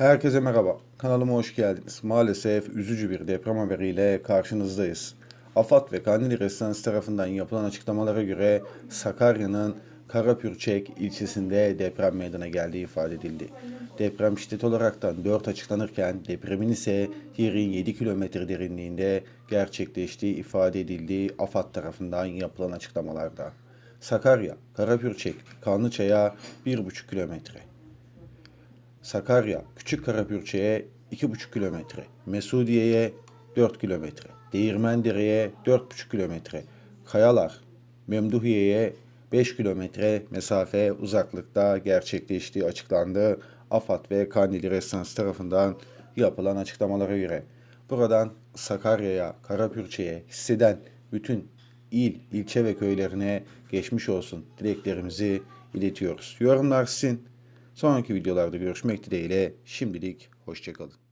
Herkese merhaba. Kanalıma hoş geldiniz. Maalesef üzücü bir deprem haberiyle karşınızdayız. AFAD ve Kandili Residence tarafından yapılan açıklamalara göre Sakarya'nın Karapürçek ilçesinde deprem meydana geldiği ifade edildi. Deprem şiddet olaraktan 4 açıklanırken depremin ise yerin 7 kilometre derinliğinde gerçekleştiği ifade edildiği AFAD tarafından yapılan açıklamalarda. Sakarya, Karapürçek, Kanlıçay'a 1,5 kilometre. Sakarya, Küçük Karapürçek'e 2,5 kilometre, Mesudiye'ye 4 kilometre, Değirmendere'ye 4,5 kilometre, Kayalar, Memduhiye'ye 5 kilometre mesafe uzaklıkta gerçekleştiği açıklandı. AFAD ve Kandili Restans tarafından yapılan açıklamalara göre. Buradan Sakarya'ya, Karapürçek'e hisseden bütün il, ilçe ve köylerine geçmiş olsun dileklerimizi iletiyoruz. Yorumlar sizin. Sonraki videolarda görüşmek dileğiyle şimdilik hoşçakalın.